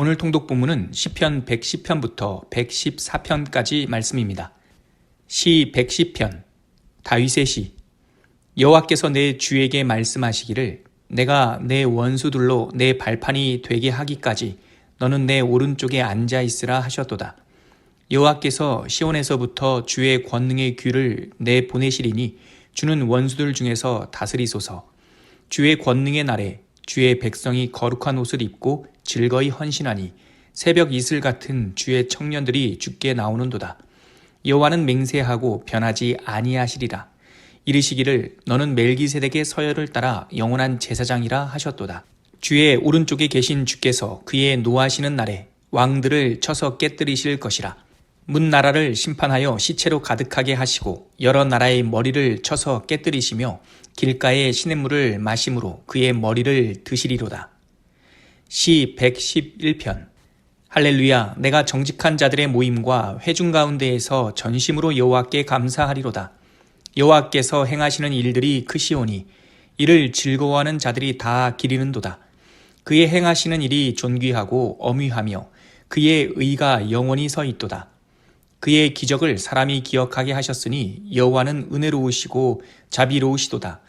오늘 통독 본문은 시편 110편부터 114편까지 말씀입니다. 시 110편 다윗의 시 여호와께서 내 주에게 말씀하시기를 내가 내 원수들로 내 발판이 되게 하기까지 너는 내 오른쪽에 앉아 있으라 하셨도다. 여호와께서 시온에서부터 주의 권능의 귀를 내 보내시리니 주는 원수들 중에서 다스리소서. 주의 권능의 날에 주의 백성이 거룩한 옷을 입고 즐거이 헌신하니 새벽 이슬 같은 주의 청년들이 죽게 나오는도다. 여호와는 맹세하고 변하지 아니하시리라. 이르시기를 너는 멜기세덱의 서열을 따라 영원한 제사장이라 하셨도다. 주의 오른쪽에 계신 주께서 그의 노하시는 날에 왕들을 쳐서 깨뜨리실 것이라. 문 나라를 심판하여 시체로 가득하게 하시고 여러 나라의 머리를 쳐서 깨뜨리시며 길가의 시냇물을 마심으로 그의 머리를 드시리로다. 시 111편 할렐루야 내가 정직한 자들의 모임과 회중 가운데에서 전심으로 여호와께 감사하리로다. 여호와께서 행하시는 일들이 크시오니 이를 즐거워하는 자들이 다 기리는도다. 그의 행하시는 일이 존귀하고 어미하며 그의 의가 영원히 서 있도다. 그의 기적을 사람이 기억하게 하셨으니 여호와는 은혜로우시고 자비로우시도다.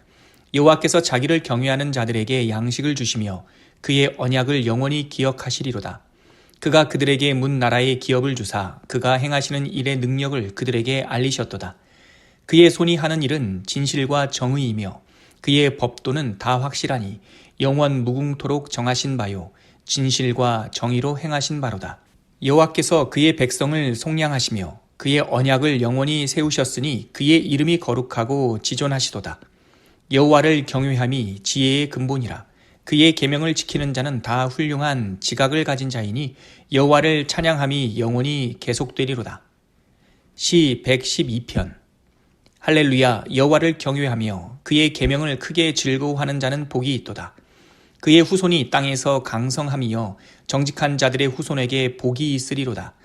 여호와께서 자기를 경외하는 자들에게 양식을 주시며 그의 언약을 영원히 기억하시리로다. 그가 그들에게 문 나라의 기업을 주사 그가 행하시는 일의 능력을 그들에게 알리셨도다. 그의 손이 하는 일은 진실과 정의이며 그의 법도는 다 확실하니 영원 무궁토록 정하신 바요 진실과 정의로 행하신 바로다. 여호와께서 그의 백성을 속량하시며 그의 언약을 영원히 세우셨으니 그의 이름이 거룩하고 지존하시도다. 여호와를 경외함이 지혜의 근본이라. 그의 계명을 지키는 자는 다 훌륭한 지각을 가진 자이니 여호와를 찬양함이 영원히 계속되리로다. 시 112편 할렐루야 여호와를 경외하며 그의 계명을 크게 즐거워하는 자는 복이 있도다. 그의 후손이 땅에서 강성함이여 정직한 자들의 후손에게 복이 있으리로다.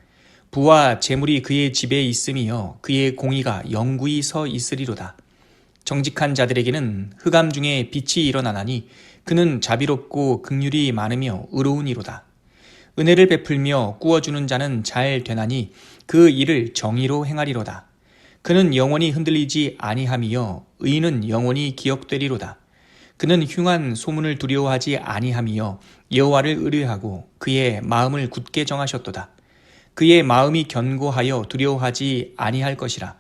부와 재물이 그의 집에 있음이여 그의 공의가 영구히 서 있으리로다. 정직한 자들에게는 흑암 중에 빛이 일어나나니 그는 자비롭고 극률이 많으며 의로운 이로다. 은혜를 베풀며 꾸어주는 자는 잘 되나니 그 일을 정의로 행하리로다. 그는 영원히 흔들리지 아니함이여 의인은 영원히 기억되리로다. 그는 흉한 소문을 두려워하지 아니하며 여호와를 의뢰하고 그의 마음을 굳게 정하셨도다. 그의 마음이 견고하여 두려워하지 아니할 것이라.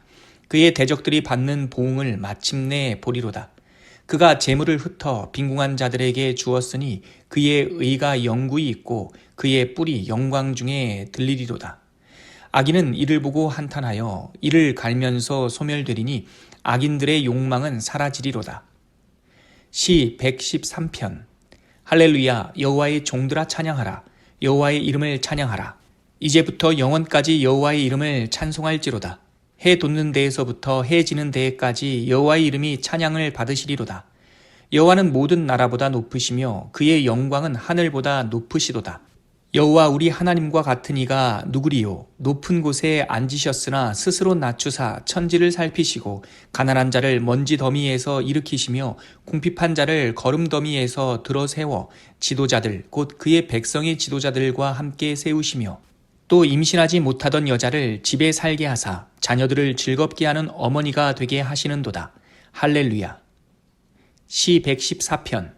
그의 대적들이 받는 보응을 마침내 보리로다. 그가 재물을 흩어 빈궁한 자들에게 주었으니 그의 의가 영구히 있고 그의 뿔이 영광 중에 들리리로다. 악인은 이를 보고 한탄하여 이를 갈면서 소멸되리니 악인들의 욕망은 사라지리로다. 시 113편 할렐루야 여호와의 종들아 찬양하라 여호와의 이름을 찬양하라 이제부터 영원까지 여호와의 이름을 찬송할지로다 해 돋는 데에서부터 해 지는 데에까지 여호와의 이름이 찬양을 받으시리로다. 여호와는 모든 나라보다 높으시며 그의 영광은 하늘보다 높으시도다. 여호와 우리 하나님과 같은 이가 누구리요? 높은 곳에 앉으셨으나 스스로 낮추사 천지를 살피시고 가난한 자를 먼지 더미에서 일으키시며 궁핍한 자를 거름 더미에서 들어 세워 지도자들 곧 그의 백성의 지도자들과 함께 세우시며 또 임신하지 못하던 여자를 집에 살게 하사 자녀들을 즐겁게 하는 어머니가 되게 하시는도다 할렐루야 시 114편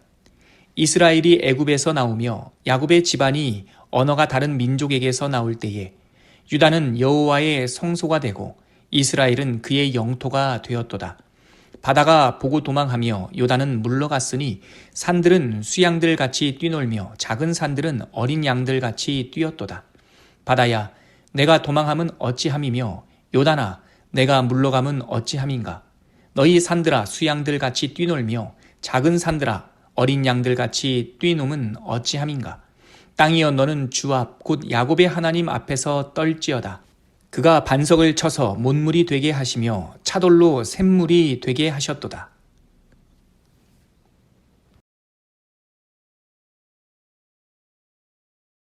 이스라엘이 애굽에서 나오며 야곱의 집안이 언어가 다른 민족에게서 나올 때에 유다는 여호와의 성소가 되고 이스라엘은 그의 영토가 되었도다. 바다가 보고 도망하며 요단은 물러갔으니 산들은 수양들 같이 뛰놀며 작은 산들은 어린 양들 같이 뛰었도다. 바다야, 내가 도망함은 어찌함이며 요단아, 내가 물러감은 어찌함인가? 너희 산들아 수양들 같이 뛰놀며 작은 산들아 어린 양들 같이 뛰놈은 어찌함인가? 땅이여 너는 주 앞 곧 야곱의 하나님 앞에서 떨지어다. 그가 반석을 쳐서 못물이 되게 하시며 차돌로 샘물이 되게 하셨도다.